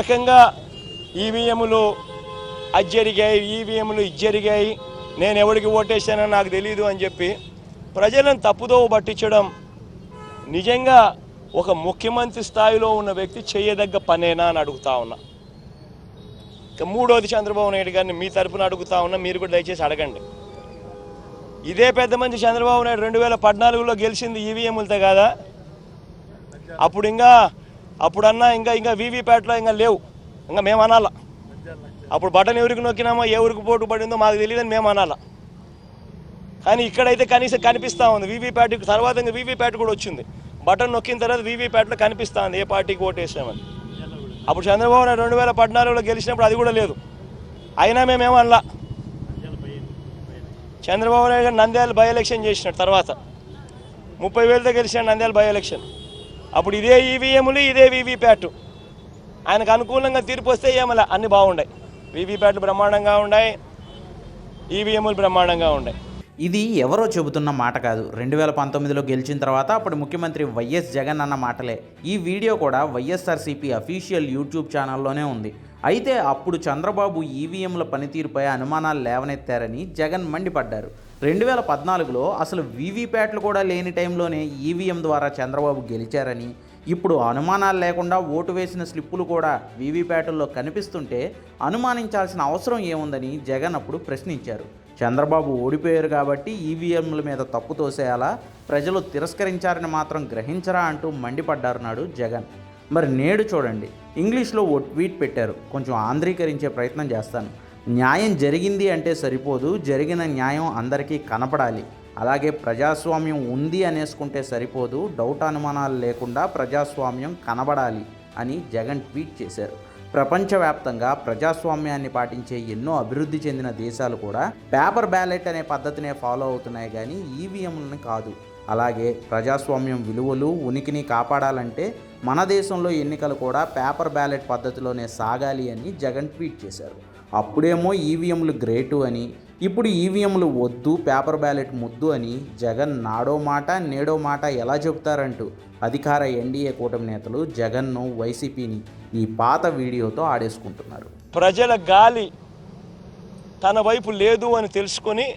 రకంగా ఈవీఎంలు అది జరిగాయి ఈవీఎంలు ఇది జరిగాయి నేను ఎవరికి ఓటేసానో నాకు తెలియదు అని చెప్పి ప్రజలను తప్పుదోవ పట్టించడం నిజంగా ఒక ముఖ్యమంత్రి స్థాయిలో ఉన్న వ్యక్తి చేయదగ్గ పనేనా అని అడుగుతా ఉన్నా. ఇక మూడోది చంద్రబాబు నాయుడు గారిని మీ తరపున అడుగుతా ఉన్నా మీరు కూడా దయచేసి అడగండి. ఇదే పెద్ద మంచి చంద్రబాబు నాయుడు రెండు వేల పద్నాలుగులో గెలిచింది ఈవీఎంలతో కాదా? అప్పుడు ఇంకా అప్పుడన్నా ఇంకా ఇంకా వీవీప్యాట్లో ఇంకా లేవు. ఇంకా మేము అనాలా. అప్పుడు బటన్ ఎవరికి నొక్కినామో ఏ ఊరికి పోటు పడిందో మాకు తెలియదని మేము అనాలా. కానీ ఇక్కడైతే కనీసం కనిపిస్తూ ఉంది. వీవీప్యాట్ తర్వాత ఇంకా వీవీప్యాట్ కూడా వచ్చింది. బటన్ నొక్కిన తర్వాత వీవీప్యాట్లో కనిపిస్తూ ఉంది ఏ పార్టీకి ఓటు వేసామని అప్పుడు చంద్రబాబు నాయుడు రెండు వేల పద్నాలుగులో గెలిచినప్పుడు అది కూడా లేదు. అయినా మేమేమనలా చంద్రబాబు నాయుడు గారు నంద్యాల బై ఎలక్షన్ చేసినాడు తర్వాత. ముప్పై వేలతో గెలిచినాడు నంద్యాల బై ఎలక్షన్. అప్పుడు ఇదే ఈవీఎంలు ఇదే వీవీప్యాట్ ఆయనకు అనుకూలంగా తీర్పు వస్తే ఏమలా? అన్ని బాగున్నాయి వీవీప్యాట్లు బ్రహ్మాండంగా ఉన్నాయి ఈవీఎంలు బ్రహ్మాండంగా ఉన్నాయి ఇది ఎవరో చెబుతున్న మాట కాదు. రెండు వేల పంతొమ్మిదిలో గెలిచిన తర్వాత అప్పుడు ముఖ్యమంత్రి వైఎస్ జగన్ అన్న మాటలే. ఈ వీడియో కూడా వైఎస్ఆర్సీపీ అఫీషియల్ యూట్యూబ్ ఛానల్లోనే ఉంది. అయితే అప్పుడు చంద్రబాబు ఈవీఎంల పనితీరుపై అనుమానాలు లేవనెత్తారని జగన్ మండిపడ్డారు. రెండు వేల పద్నాలుగులో అసలు వీవీప్యాట్లు కూడా లేని టైంలోనే ఈవీఎం ద్వారా చంద్రబాబు గెలిచారని ఇప్పుడు అనుమానాలు లేకుండా ఓటు వేసిన స్లిప్పులు కూడా వీవీప్యాట్ల్లో కనిపిస్తుంటే అనుమానించాల్సిన అవసరం ఏముందని జగన్ అప్పుడు ప్రశ్నించారు. చంద్రబాబు ఓడిపోయారు కాబట్టి ఈవీఎంల మీద తప్పు తోసేయాలా? ప్రజలు తిరస్కరించారని మాత్రం గ్రహించరా అంటూ మండిపడ్డారు నాడు జగన్. మరి నేడు చూడండి ఇంగ్లీష్లో ఓ ట్వీట్ పెట్టారు. కొంచెం ఆంధ్రీకరించే ప్రయత్నం చేస్తాను. న్యాయం జరిగింది అంటే సరిపోదు జరిగిన న్యాయం అందరికీ కనపడాలి. అలాగే ప్రజాస్వామ్యం ఉంది అనేసుకుంటే సరిపోదు డౌట్ అనుమానాలు లేకుండా ప్రజాస్వామ్యం కనబడాలి అని జగన్ ట్వీట్ చేశారు. ప్రపంచవ్యాప్తంగా ప్రజాస్వామ్యాన్ని పాటించే ఎన్నో అభివృద్ధి చెందిన దేశాలు కూడా పేపర్ బ్యాలెట్ అనే పద్ధతినే ఫాలో అవుతున్నాయి కానీ ఈవీఎంలను కాదు. అలాగే ప్రజాస్వామ్యం విలువలు ఉనికిని కాపాడాలంటే మన దేశంలో ఎన్నికలు కూడా పేపర్ బ్యాలెట్ పద్ధతిలోనే సాగాలి అని జగన్ ట్వీట్ చేశారు. అప్పుడేమో ఈవీఎంలు గ్రేటు అని ఇప్పుడు ఈవీఎంలు వద్దు పేపర్ బ్యాలెట్ ముద్దు అని జగన్ నాడో మాట నేడో మాట ఎలా చెబుతారంటూ అధికార ఎన్డీఏ కూటమి నేతలు జగన్ను వైసీపీని ఈ పాత వీడియోతో ఆడేసుకుంటున్నారు. ప్రజల గాలి తన వైపు లేదు అని తెలుసుకొని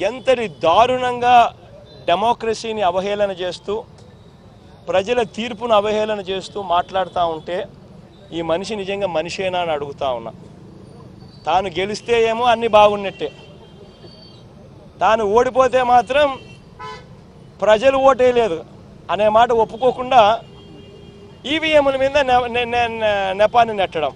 ఎంతటి దారుణంగా డెమోక్రసీని అవహేళన చేస్తూ ప్రజల తీర్పును అవహేళన చేస్తూ మాట్లాడుతూ ఉంటే ఈ మనిషి నిజంగా మనిషేనా అని అడుగుతా ఉన్నా తాను గెలిస్తే ఏమో అన్నీ బాగున్నట్టే తాను ఓడిపోతే మాత్రం ప్రజలు ఓటేయలేదు అనే మాట ఒప్పుకోకుండా ఈవీఎంల మీద నె- నె- నెపాన్ని నెట్టడం